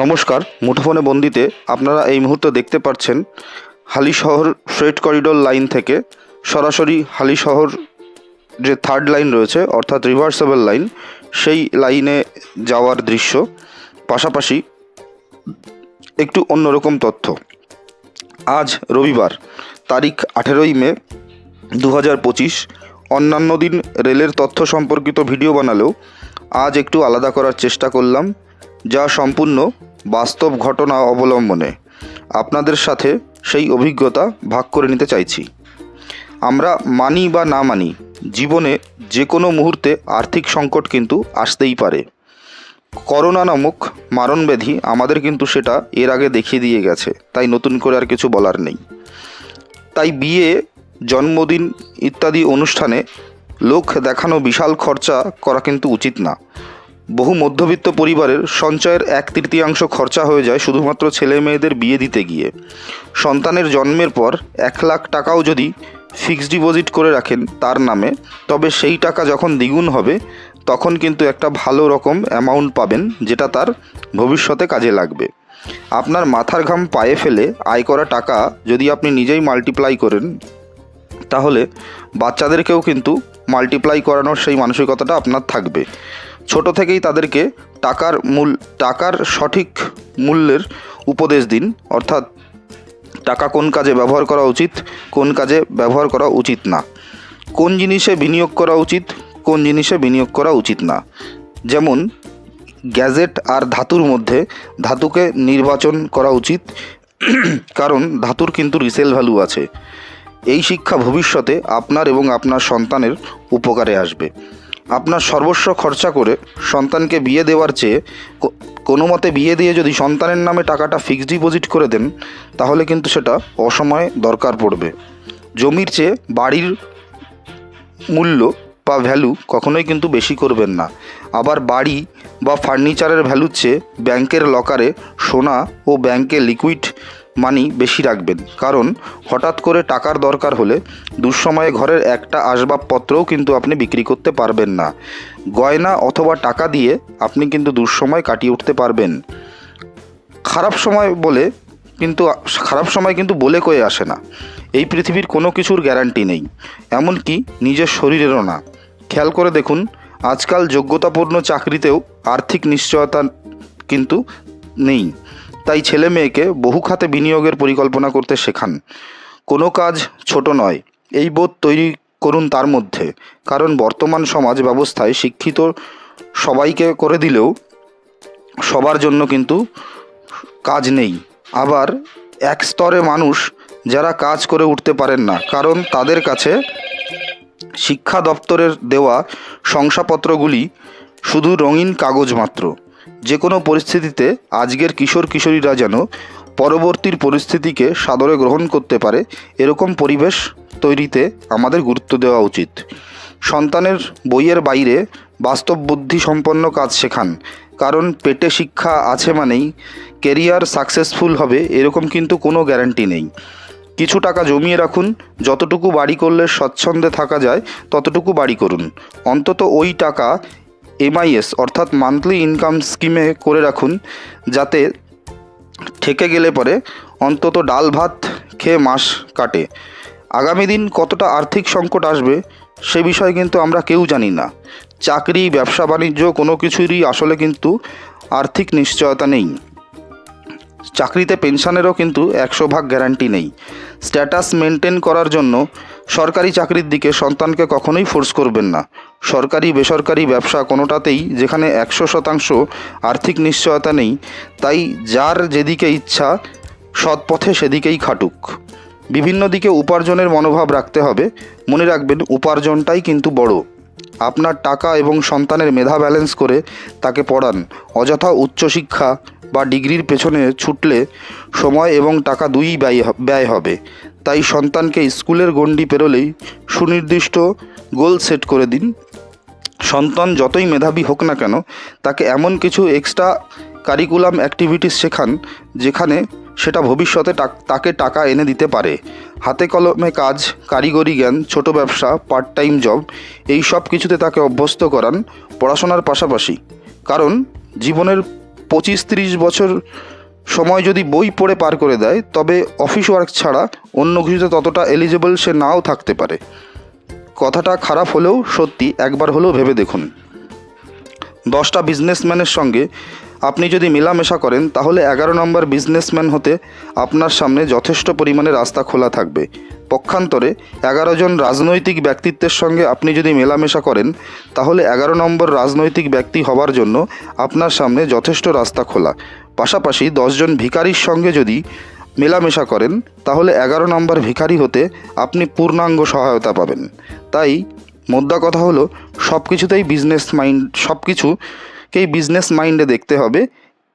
নমস্কার, মুঠোফোনে বন্দিতে আপনারা এই মুহূর্তে দেখতে পাচ্ছেন হালিশহর ফ্রেট করিডোর লাইন থেকে সরাসরি হালিশহর যে থার্ড লাইন রয়েছে, অর্থাৎ রিভার্সেবল লাইন, সেই লাইনে যাওয়ার দৃশ্য। পাশাপাশি একটু অন্যরকম তথ্য। আজ রবিবার, তারিখ আঠেরোই মে দু হাজার পঁচিশ। অন্যান্য দিন রেলের তথ্য সম্পর্কিত ভিডিও বানালেও আজ একটু আলাদা করার চেষ্টা করলাম। যা সম্পূর্ণ বাস্তব ঘটনা অবলম্বনে আপনাদের সাথে সেই অভিজ্ঞতা ভাগ করে নিতে চাইছি। আমরা মানি বা না মানি, জীবনে যে কোনো মুহূর্তে আর্থিক সংকট কিন্তু আসতেই পারে। করোনা নামক মারণব্যাধি আমাদের কিন্তু সেটা এর আগে দেখিয়ে দিয়ে গেছে, তাই নতুন করে আর কিছু বলার নেই। তাই বিয়ে, জন্মদিন ইত্যাদি অনুষ্ঠানে লোক দেখানো বিশাল খরচা করা কিন্তু উচিত না। বহু মধ্যবিত্ত পরিবারের সঞ্চয়ের এক তৃতীয়াংশ খরচা হয়ে যায় শুধুমাত্র ছেলে মেয়েদের বিয়ে দিতে গিয়ে। সন্তানের জন্মের পর এক লাখ টাকাও যদি ফিক্সড ডিপোজিট করে রাখেন তার নামে, তবে সেই টাকা যখন দ্বিগুণ হবে, তখন কিন্তু একটা ভালো রকম অ্যামাউন্ট পাবেন যেটা তার ভবিষ্যতে কাজে লাগবে। আপনার মাথার ঘাম পায়ে ফেলে আয় করা টাকা যদি আপনি নিজেই মাল্টিপ্লাই করেন, তাহলে বাচ্চাদেরকেও কিন্তু মাল্টিপ্লাই করানোর সেই মানসিকতাটা আপনার থাকবে। ছোট থেকেই তাদেরকে টাকার মূল, টাকার সঠিক মূল্যের উপদেশ দিন। অর্থাৎ টাকা কোন কাজে ব্যবহার করা উচিত, কোন কাজে ব্যবহার করা উচিত না। কোন জিনিসে বিনিয়োগ করা উচিত, কোন জিনিসে বিনিয়োগ করা উচিত না। যেমন গ্যাজেট আর ধাতুর মধ্যে ধাতুকে নির্বাচন করা উচিত, কারণ ধাতুর কিন্তু রিসেল ভ্যালু আছে। এই শিক্ষা ভবিষ্যতে আপনার এবং আপনার সন্তানের উপকারে আসবে। আপনার সর্বস্ব খরচা করে সন্তানকে বিয়ে দেওয়ার চেয়ে কোনো মতে বিয়ে দিয়ে যদি সন্তানের নামে টাকাটা ফিক্সড ডিপোজিট করে দেন, তাহলে কিন্তু সেটা অসময়ে দরকার পড়বে। জমির চেয়ে বাড়ির মূল্য বা ভ্যালু কখনোই কিন্তু বেশি করবেন না। আবার বাড়ি বা ফার্নিচারের ভ্যালুর চেয়ে ব্যাংকের লকারে সোনা ও ব্যাংকে লিকুইড মানি বেশি রাখবেন। কারণ হঠাৎ করে টাকার দরকার হলে দুঃসময়ে ঘরের একটা আসবাবপত্রও কিন্তু আপনি বিক্রি করতে পারবেন না। গয়না অথবা টাকা দিয়ে আপনি কিন্তু দুঃসময় কাটিয়ে উঠতে পারবেন। খারাপ সময় বলে কিন্তু খারাপ সময় কিন্তু বলে কয়ে আসে না। এই পৃথিবীর কোনো কিছুর গ্যারান্টি নেই। এমনকি নিজের শরীরেরও না। খেয়াল করে দেখুন, আজকাল যোগ্যতাপূর্ণ চাকরিতেও আর্থিক নিশ্চয়তা কিন্তু নেই। তাই ছেলে মেয়েকে বহু খাতে বিনিয়োগের পরিকল্পনা করতে শেখান। কোনো কাজ ছোট নয়। এই বোধ তৈরি করুন তার মধ্যে। কারণ বর্তমান সমাজ ব্যবস্থায় শিক্ষিত সবাইকে করে দিলেও সবার জন্য কিন্তু কাজ নেই। আবার এক স্তরে মানুষ যারা কাজ করে উঠতে পারেন না, কারণ তাদের কাছে শিক্ষা দপ্তরের দেওয়া শংসাপত্রগুলি শুধু রঙিন কাগজ মাত্র। যে কোনো পরিস্থিতিতে আজকের কিশোর কিশোরীরা যেন পরবর্তীর পরিস্থিতিকে সাদরে গ্রহণ করতে পারে, এরকম পরিবেশ তৈরিতে আমাদের গুরুত্ব দেওয়া উচিত। সন্তানের বইয়ের বাইরে বাস্তব বুদ্ধি সম্পন্ন কাজ শেখান, কারণ পেটে শিক্ষা আছে মানেই কেরিয়ার সাকসেসফুল হবে, এরকম কিন্তু কোনো গ্যারান্টি নেই। কিছু টাকা জমিয়ে রাখুন, যতটুকু বাড়ি করলে স্বচ্ছন্দে থাকা যায়, ততটুকু বাড়ি করুন। অন্তত ওই টাকা এমআইএস অর্থাৎ মান্থলি ইনকাম স্কিমে করে রাখুন, যাতে ঠেকে গেলে পরে অন্তত ডাল ভাত খেয়ে মাস কাটে। আগামী দিন কতটা আর্থিক সংকট আসবে, সে বিষয়ে কিন্তু আমরা কেউ জানি না। চাকরি, ব্যবসা, বাণিজ্য কোনো কিছুরই আসলে কিন্তু আর্থিক নিশ্চয়তা নেই। চাকরিতে পেনশনেরও কিন্তু একশো ভাগ গ্যারান্টি নেই। স্ট্যাটাস মেনটেন করার জন্য সরকারি চাকরির দিকে সন্তানকে কখনোই ফোর্স করবেন না। সরকারি বেসরকারি ব্যবসা কোনোটাতেই যেখানে একশো শতাংশ আর্থিক নিশ্চয়তা নেই, তাই যার যেদিকে ইচ্ছা সৎ পথে সেদিকেই খাটুক। বিভিন্ন দিকে উপার্জনের মনোভাব রাখতে হবে। মনে রাখবেন, উপার্জনটাই কিন্তু বড়। আপনার টাকা এবং সন্তানের মেধা ব্যালেন্স করে তাকে পড়ান। অযথা উচ্চশিক্ষা বা ডিগ্রির পেছনে ছুটলে সময় এবং টাকা দুইই ব্যয় ব্যয় হবে। তাই সন্তানকে স্কুলের গণ্ডি পেরোলেই সুনির্দিষ্ট গোল সেট করে দিন। সন্তান যতই মেধাবী হোক না কেন, তাকে এমন কিছু এক্সট্রা কারিকুলাম অ্যাক্টিভিটিস শেখান, যেখানে সেটা ভবিষ্যতে তাকে টাকা এনে দিতে পারে। হাতে কলমে কাজ, কারিগরি জ্ঞান, ছোট ব্যবসা পার্ট টাইম জব এই সব কিছুতে তাকে অভ্যস্ত করান পড়াশোনার পাশাপাশি। কারণ জীবনের পঁচিশ তিরিশ বছর সময় যদি বই পড়ে পার করে দেয়, তবে অফিস ওয়ার্ক ছাড়া অন্য কিছুতে ততটা এলিজেবল সে নাও থাকতে পারে। কথাটা খারাপ হলেও সত্যি একবার হলেও ভেবে দেখুন। দশটা বিজনেসম্যানের সঙ্গে আপনি যদি মেলামেশা করেন, তাহলে এগারো নম্বর বিজনেসম্যান হতে আপনার সামনে যথেষ্ট পরিমাণে রাস্তা খোলা থাকবে। পক্ষান্তরে এগারো জন রাজনৈতিক ব্যক্তিত্বের সঙ্গে আপনি যদি মেলামেশা করেন, তাহলে এগারো নম্বর রাজনৈতিক ব্যক্তি হবার জন্য আপনার সামনে যথেষ্ট রাস্তা খোলা। পাশাপাশি দশজন ভিখারির সঙ্গে যদি মেলামেশা করেন, তাহলে এগারো নম্বর ভিখারি হতে আপনি পূর্ণাঙ্গ সহায়তা পাবেন। তাই মোদ্দা কথা হলো সব কিছুতেই বিজনেস মাইন্ড সব কিছুকেই বিজনেস মাইন্ডে দেখতে হবে,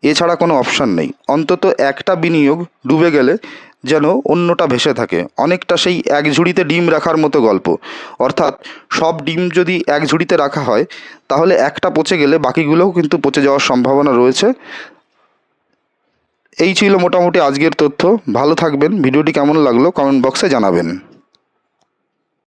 এছাড়া কোনো অপশান নেই। অন্তত একটা বিনিয়োগ ডুবে গেলে যেন অন্যটা ভেসে থাকে। অনেকটা সেই এক ঝুড়িতে ডিম রাখার মতো গল্প। অর্থাৎ সব ডিম যদি এক ঝুড়িতে রাখা হয়, তাহলে একটা পচে গেলে বাকিগুলোও কিন্তু পচে যাওয়ার সম্ভাবনা রয়েছে। এই ছিল মোটামুটি আজকের তথ্য। ভালো থাকবেন। ভিডিওটি কেমন লাগল কমেন্ট বক্সে জানাবেন।